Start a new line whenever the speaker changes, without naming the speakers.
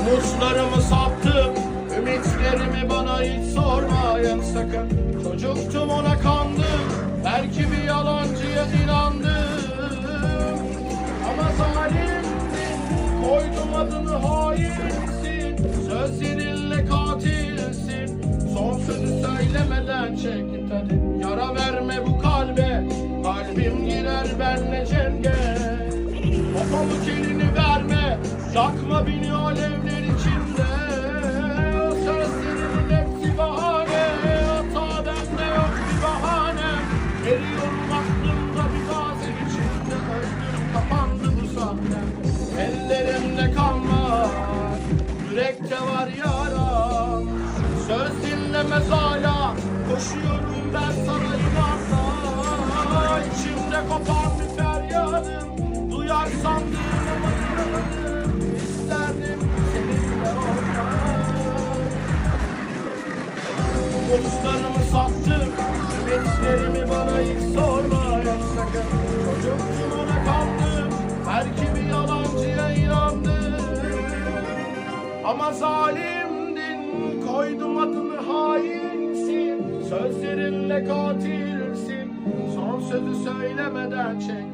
Umutlarımı sattım Ümitlerimi bana hiç sormayın sakın. Çocuktum ona kandım Belki bir yalancıya inandım. Ama zalimdin Koydum adını hainsin. Söz seninle katilsin. Son sözü söylemeden çek git hadi. Yara verme bu kalbe O pamuk elini verme. Yakma beni alevler içinde. Sözlerinin hepsi bahane Hata bende yok bir bahane. Veriyorum aklımda bir gazi içinde. Öldüm kapandı bu sahne. Ellerimde kan var Yürekte var yaram. Söz dinlemez hala. Koşuyorum ben sana inatla İçimde kopan Umutlarımı sattım. Ümitlerimi bana hiç sormayın sakın. Çocuktum ona kandım Belki bir yalancıya inandım. Ama zalimdin. Koydum adını hainsin. Sözlerinle katilsin. Son sözü söylemeden çek